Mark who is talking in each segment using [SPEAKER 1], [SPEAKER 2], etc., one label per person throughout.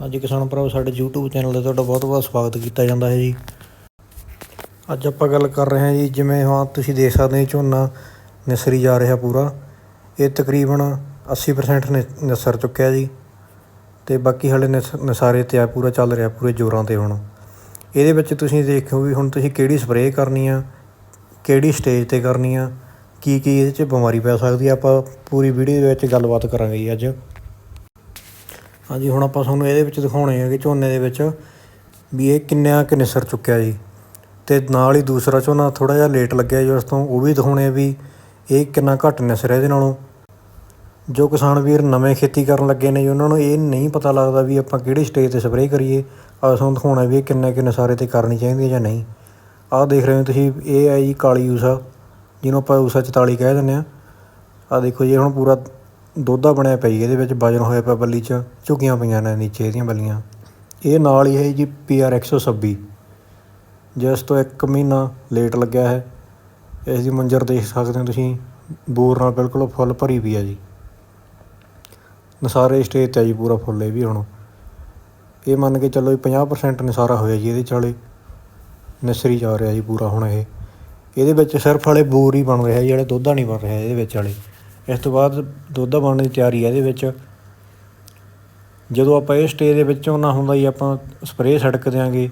[SPEAKER 1] ਹਾਂਜੀ, ਕਿਸਾਨ ਭਰਾਵੋ ਸਾਡੇ YouTube ਚੈਨਲ ਤੇ ਤੁਹਾਡਾ ਬਹੁਤ-ਬਹੁਤ ਸਵਾਗਤ ਕੀਤਾ ਜਾਂਦਾ ਹੈ ਜੀ। ਅੱਜ ਆਪਾਂ ਗੱਲ ਕਰ ਰਹੇ ਹਾਂ ਜੀ, ਜਿਵੇਂ ਹਾਂ, ਤੁਸੀਂ ਦੇਖ ਸਕਦੇ ਹੋ, ਝੋਨਾ ਨਿਸਰੀ ਜਾ ਰਿਹਾ ਪੂਰਾ। ਇਹ ਤਕਰੀਬਨ 80% ਨਿ- ਨਿਸਰ ਚੁੱਕਿਆ ਜੀ। ਤੇ ਬਾਕੀ ਹਲੇ ਨਿਸ- ਨਿਸਾਰੇ ਤੇ ਆ, ਪੂਰਾ ਚੱਲ ਰਿਹਾ, ਪੂਰੇ ਜ਼ੋਰਾਂ ਤੇ ਹੁਣ। ਇਹਦੇ ਵਿੱਚ ਤੁਸੀਂ ਦੇਖੋ ਵੀ ਹੁਣ ਤੁਸੀਂ ਕਿਹੜੀ ਸਪਰੇਅ ਕਰਨੀ ਆ, ਕਿਹੜੀ ਸਟੇਜ ਤੇ ਕਰਨੀ ਆ ਕੀ ਕੀ ਇਹਦੇ 'ਚ ਬਿਮਾਰੀ ਪੈ ਸਕਦੀ ਆ। ਆਪਾਂ ਪੂਰੀ ਵੀਡੀਓ ਦੇ ਵਿੱਚ ਗੱਲਬਾਤ ਕਰਾਂਗੇ ਜੀ ਅੱਜ। ਹਾਂਜੀ, ਹੁਣ ਆਪਾਂ ਤੁਹਾਨੂੰ ਇਹਦੇ ਵਿੱਚ ਦਿਖਾਉਣੇ ਆ ਕਿ ਝੋਨੇ ਦੇ ਵਿੱਚ ਵੀ ਇਹ ਕਿੰਨਾ ਕੁ ਨਿਸਰ ਚੁੱਕਿਆ ਜੀ। ਤੇ ਨਾਲ ਹੀ ਦੂਸਰਾ ਝੋਨਾ ਥੋੜਾ ਜਿਹਾ ਲੇਟ ਲੱਗਿਆ ਜੀ, ਉਸ ਤੋਂ ਉਹ ਵੀ ਦਿਖਾਉਣੇ ਆ ਵੀ ਇਹ ਕਿੰਨਾ ਘੱਟ ਨਿਸਰ ਹੈ ਇਹਦੇ ਨਾਲੋਂ। ਜੋ ਕਿਸਾਨ ਵੀਰ ਨਵੇਂ ਖੇਤੀ ਕਰਨ ਲੱਗੇ ਨੇ ਜੀ, ਉਹਨਾਂ ਨੂੰ ਇਹ ਨਹੀਂ ਪਤਾ ਲੱਗਦਾ ਵੀ ਆਪਾਂ ਕਿਹੜੀ ਸਟੇਜ ਤੇ ਸਪਰੇਅ ਕਰੀਏ, ਆਹ ਤੁਹਾਨੂੰ ਦਿਖਾਉਣਾ ਵੀ ਇਹ ਕਿੰਨੇ ਕਿੰਨੇ ਸਾਰੇ ਤੇ ਕਰਨੀ ਚਾਹੀਦੀ ਹੈ ਜਾਂ ਨਹੀਂ। ਆਹ ਦੇਖ ਰਹੇ ਹੋ ਤੁਸੀਂ, ਇਹ ਹੈ ਜੀ ਕਾਲੀ ਊਸਾ, ਜਿਹਨੂੰ ਆਪਾਂ ਊਸਾ 44 ਕਹਿ ਦਿੰਦੇ ਆ ਆਹ ਦੇਖੋ ਜੀ ਹੁਣ ਪੂਰਾ ਦੋਧਾ ਬਣਿਆ ਪਿਆ ਜੀ ਇਹਦੇ ਵਿੱਚ ਵਜਨ ਹੋਇਆ ਪਿਆ ਬੱਲੀ 'ਚ ਝੁਕੀਆਂ ਪਈਆਂ ਨੇ ਨੀਚੇ ਇਹਦੀਆਂ ਬੱਲੀਆਂ। ਇਹ ਨਾਲ ਹੀ ਹੈ ਜੀ PR 126 ਜਿਸ ਤੋਂ ਇੱਕ ਮਹੀਨਾ ਲੇਟ ਲੱਗਿਆ ਹੈ। ਇਸ ਦੀ ਮੰਜ਼ਰ ਦੇਖ ਸਕਦੇ ਹੋ ਤੁਸੀਂ, ਬੋਰ ਨਾਲ ਬਿਲਕੁਲ ਫੁੱਲ ਭਰੀ ਪਈ ਹੈ ਜੀ। ਨਸਾਰੇ ਸਟੇਜ 'ਤੇ ਆ ਜੀ ਪੂਰਾ ਫੁੱਲ, ਇਹ ਵੀ ਹੁਣ। ਇਹ ਮੰਨ ਕੇ ਚੱਲੋ ਵੀ 50% ਨਸਾਰਾ ਹੋਇਆ ਜੀ ਇਹਦੇ ਚਾਲੇ ਨਸਰੀ ਜਾ ਰਿਹਾ ਜੀ ਪੂਰਾ ਹੁਣ ਇਹ। ਇਹਦੇ ਵਿੱਚ ਸਿਰਫ ਵਾਲੇ ਬੋਰ ਹੀ ਬਣ ਰਿਹਾ, ਜਿਹੜੇ ਦੁੱਧਾ ਨਹੀਂ ਬਣ ਰਿਹਾ ਇਹਦੇ ਵਿੱਚ ਵਾਲੇ ਇਸ ਤੋਂ ਬਾਅਦ ਦੁੱਧ ਬਣਨ ਦੀ ਤਿਆਰੀ ਹੈ ਇਹਦੇ ਵਿੱਚ। ਜਦੋਂ ਆਪਾਂ ਇਹ ਸਟੇਜ ਦੇ ਵਿੱਚ ਝੋਨਾ ਹੁੰਦਾ ਜੀ, ਆਪਾਂ ਸਪਰੇਅ ਛਿੜਕ ਦਿਆਂਗੇ।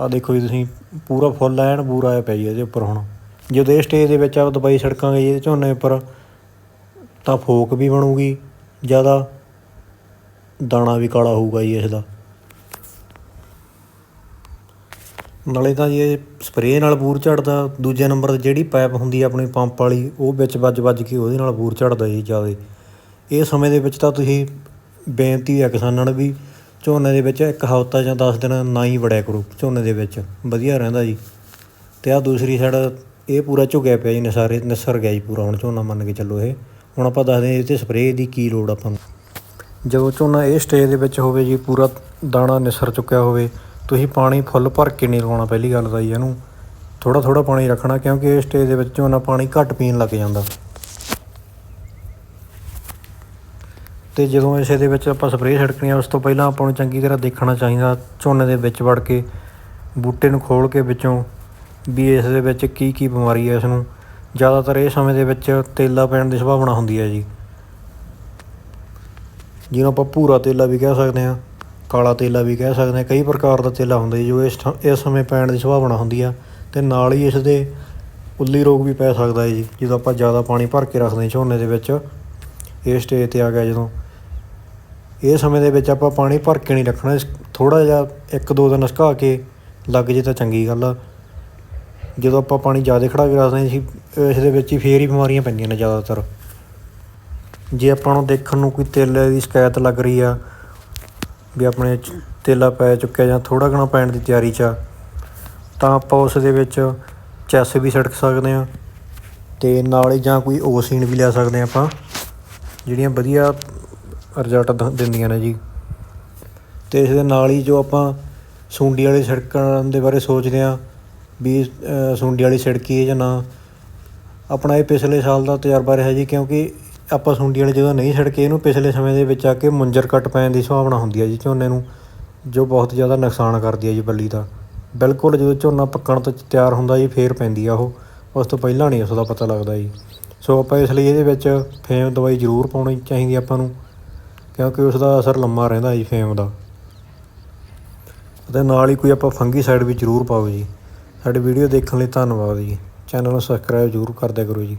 [SPEAKER 1] ਆਹ ਦੇਖੋ ਜੀ, ਤੁਸੀਂ ਪੂਰਾ ਫੁੱਲ ਐਨ ਬੂਰਾ ਆਇਆ ਪਿਆ ਜੀ ਇਹਦੇ ਉੱਪਰ ਹੁਣ। ਜਦੋਂ ਇਹ ਸਟੇਜ ਦੇ ਵਿੱਚ ਆਪਾਂ ਦਵਾਈ ਛਿੜਕਾਂਗੇ ਜੀ, ਇਹਦੇ ਝੋਨੇ ਉੱਪਰ, ਤਾਂ ਫੋਕ ਵੀ ਬਣੂਗੀ, ਜ਼ਿਆਦਾ ਦਾਣਾ ਵੀ ਕਾਲਾ ਹੋਊਗਾ ਜੀ, ਇਸ ਦਾ। ਨਾਲੇ ਤਾਂ ਜੀ ਇਹ ਸਪਰੇਅ ਨਾਲ ਬੂਰ ਝੜਦਾ, ਦੂਜੇ ਨੰਬਰ ਤੇ ਜਿਹੜੀ ਪਾਈਪ ਹੁੰਦੀ ਆ ਆਪਣੀ ਪੰਪ ਵਾਲੀ, ਉਹ ਵਿੱਚ ਵੱਜ ਵੱਜ ਕੇ ਉਹਦੇ ਨਾਲ ਬੂਰ ਝੜਦਾ ਜੀ ਜ਼ਿਆਦਾ। ਇਹ ਸਮੇਂ ਦੇ ਵਿੱਚ ਤਾਂ ਤੁਸੀਂ ਬੇਨਤੀ ਹੈ ਕਿਸਾਨਾਂ ਨੂੰ ਵੀ ਝੋਨੇ ਦੇ ਵਿੱਚ ਇੱਕ ਹਫ਼ਤਾ ਜਾਂ 10 ਦਿਨ ਨਾ ਹੀ ਵੜਿਆ ਕਰੋ ਝੋਨੇ ਦੇ ਵਿੱਚ, ਵਧੀਆ ਰਹਿੰਦਾ ਜੀ। ਤੇ ਆ ਦੂਸਰੀ ਸਾਈਡ ਇਹ ਪੂਰਾ ਝੁਕਿਆ ਪਿਆ ਜੀ ਨਸਾਰੇ, ਨਿਸਰ ਗਿਆ ਜੀ ਪੂਰਾ, ਹੁਣ ਝੋਨਾ ਮੰਨ ਕੇ ਚੱਲੋ ਇਹ। ਹੁਣ ਆਪਾਂ ਦੱਸਦੇ ਇਹ ਤੇ ਸਪਰੇਅ ਦੀ ਕੀ ਲੋੜ ਆਪਾਂ ਨੂੰ। ਜਦੋਂ ਝੋਨਾ ਇਹ ਸਟੇਜ ਦੇ ਵਿੱਚ ਹੋਵੇ ਜੀ, ਪੂਰਾ ਦਾਣਾ ਨਿਸਰ ਚੁੱਕਿਆ ਹੋਵੇ ਤੁਸੀਂ ਪਾਣੀ ਫੁੱਲ ਭਰ ਕੇ ਨਹੀਂ ਲਗਾਉਣਾ ਪਹਿਲੀ ਗੱਲ ਤਾਂ ਜੀ ਇਹਨੂੰ ਥੋੜ੍ਹਾ ਥੋੜ੍ਹਾ ਪਾਣੀ ਰੱਖਣਾ, ਕਿਉਂਕਿ ਇਹ ਸਟੇਜ ਦੇ ਵਿੱਚ ਝੋਨਾ ਪਾਣੀ ਘੱਟ ਪੀਣ ਲੱਗ ਜਾਂਦਾ। ਤੇ ਜਦੋਂ ਇਸੇ ਦੇ ਵਿੱਚ ਆਪਾਂ ਸਪਰੇਅ ਛਿੜਕਣੀ ਆ, ਉਸ ਤੋਂ ਪਹਿਲਾਂ ਆਪਾਂ ਨੂੰ ਚੰਗੀ ਤਰ੍ਹਾਂ ਦੇਖਣਾ ਚਾਹੀਦਾ, ਝੋਨੇ ਦੇ ਵਿੱਚ ਵੜ ਕੇ, ਬੂਟੇ ਨੂੰ ਖੋਲ ਕੇ ਵਿੱਚੋਂ ਵੀ ਇਸ ਦੇ ਵਿੱਚ ਕੀ ਕੀ ਬਿਮਾਰੀ ਹੈ ਇਸ ਨੂੰ। ਜ਼ਿਆਦਾਤਰ ਇਹ ਸਮੇਂ ਦੇ ਵਿੱਚ ਤੇਲਾ ਪੈਣ ਦੀ ਸੰਭਾਵਨਾ ਹੁੰਦੀ ਹੈ ਜੀ। ਜਿਹਨੂੰ ਆਪਾਂ ਭੂਰਾ ਤੇਲਾ ਵੀ ਕਹਿ ਸਕਦੇ ਹਾਂ। ਕਾਲਾ ਤੇਲਾ ਵੀ ਕਹਿ ਸਕਦੇ ਹਾਂ। ਕਈ ਪ੍ਰਕਾਰ ਦਾ ਤੇਲਾ ਹੁੰਦਾ ਜੀ, ਜੋ ਇਸ ਥ- ਇਸ ਸਮੇਂ ਪੈਣ ਦੀ ਸੰਭਾਵਨਾ ਹੁੰਦੀ ਆ ਤੇ ਨਾਲ ਹੀ ਇਸ ਦੇ ਉੱਲੀ ਰੋਗ ਵੀ ਪੈ ਸਕਦਾ ਹੈ ਜੀ, ਜਦੋਂ ਆਪਾਂ ਜ਼ਿਆਦਾ ਪਾਣੀ ਭਰ ਕੇ ਰੱਖਦੇ ਝੋਨੇ ਦੇ ਵਿੱਚ, ਇਹ ਸਟੇਜ ਤੇ ਆ ਗਿਆ ਜਦੋਂ। ਇਹ ਸਮੇਂ ਦੇ ਵਿੱਚ ਆਪਾਂ ਪਾਣੀ ਭਰ ਕੇ ਨਹੀਂ ਰੱਖਣਾ ਥੋੜਾ ਜਿਹਾ ਇੱਕ ਦੋ ਦਿਨ ਸੁਕਾ ਕੇ ਲੱਗ ਜੇ ਤਾਂ ਚੰਗੀ ਗੱਲ ਆ। ਜਦੋਂ ਆਪਾਂ ਪਾਣੀ ਜ਼ਿਆਦਾ ਖੜਾ ਕੇ ਰੱਖਦੇ ਸੀ ਇਸ ਦੇ ਵਿੱਚ ਹੀ ਫੇਰ ਹੀ ਬਿਮਾਰੀਆਂ ਪੈਂਦੀਆਂ ਨੇ ਜ਼ਿਆਦਾਤਰ। ਜੇ ਆਪਾਂ ਨੂੰ ਦੇਖਣ ਨੂੰ ਕੋਈ ਤੇਲੇ ਦੀ ਸ਼ਿਕਾਇਤ ਲੱਗ ਰਹੀ ਆ ਵੀ ਆਪਣੇ ਚ ਤੇਲਾ ਪੈ ਚੁੱਕਿਆ ਜਾਂ ਥੋੜ੍ਹਾ ਘਣਾ ਪੈਣ ਦੀ ਤਿਆਰੀ 'ਚ ਆ, ਤਾਂ ਆਪਾਂ ਉਸ ਦੇ ਵਿੱਚ ਚੈਸ ਵੀ ਛਿੜਕ ਸਕਦੇ ਹਾਂ ਅਤੇ ਨਾਲ ਹੀ ਜਾਂ ਕੋਈ ਓਸੀਨ ਵੀ ਲੈ ਸਕਦੇ ਹਾਂ ਆਪਾਂ, ਜਿਹੜੀਆਂ ਵਧੀਆ ਰਿਜ਼ਲਟ ਦ- ਦਿੰਦੀਆਂ ਨੇ ਜੀ। ਤੇ ਇਸ ਦੇ ਨਾਲ ਹੀ ਜੋ ਆਪਾਂ ਸੁੰਡੀ ਵਾਲੀ ਛਿੜਕਣ ਦੇ ਬਾਰੇ ਸੋਚਦੇ ਹਾਂ, ਵੀ ਸੁੰਡੀ ਵਾਲੀ ਛਿੜਕੀਏ ਜਾਂ ਨਾ, ਆਪਣਾ ਇਹ ਪਿਛਲੇ ਸਾਲ ਦਾ ਤਜਰਬਾ ਰਿਹਾ ਜੀ ਕਿਉਂਕਿ ਆਪਾਂ ਸੁੰਡੀ ਵਾਲੇ ਜਦੋਂ ਨਹੀਂ ਛਿੜਕੇ ਇਹਨੂੰ ਪਿਛਲੇ ਸਮੇਂ ਦੇ ਵਿੱਚ ਆ ਕੇ ਮੁੰਜਰ ਕੱਟ ਪੈਣ ਦੀ ਸੰਭਾਵਨਾ ਹੁੰਦੀ ਹੈ ਜੀ ਝੋਨੇ ਨੂੰ, ਜੋ ਬਹੁਤ ਜ਼ਿਆਦਾ ਨੁਕਸਾਨ ਕਰਦੀ ਹੈ ਜੀ ਬੱਲੀ ਦਾ। ਬਿਲਕੁਲ ਜਦੋਂ ਝੋਨਾ ਪੱਕਣ ਤੋਂ ਤਿਆਰ ਹੁੰਦਾ ਜੀ, ਫੇਰ ਪੈਂਦੀ ਆ ਉਹ। ਉਸ ਤੋਂ ਪਹਿਲਾਂ ਨਹੀਂ ਉਸ ਦਾ ਪਤਾ ਲੱਗਦਾ ਜੀ। ਸੋ ਆਪਾਂ ਇਸ ਲਈ ਇਹਦੇ ਵਿੱਚ ਫੇਮ ਦਵਾਈ ਜ਼ਰੂਰ ਪਾਉਣੀ ਚਾਹੀਦੀ ਆਪਾਂ ਨੂੰ, ਕਿਉਂਕਿ ਉਸ ਦਾ ਅਸਰ ਲੰਮਾ ਰਹਿੰਦਾ ਜੀ ਫੇਮ ਦਾ। ਅਤੇ ਨਾਲ ਹੀ ਕੋਈ ਆਪਾਂ ਫੰਗੀ ਸਾਈਡ ਵੀ ਜ਼ਰੂਰ ਪਾਓ ਜੀ। ਸਾਡੀ ਵੀਡੀਓ ਦੇਖਣ ਲਈ ਧੰਨਵਾਦ ਜੀ। ਚੈਨਲ ਨੂੰ ਸਬਸਕ੍ਰਾਈਬ ਜ਼ਰੂਰ ਕਰਦੇ ਕਰੋ ਜੀ।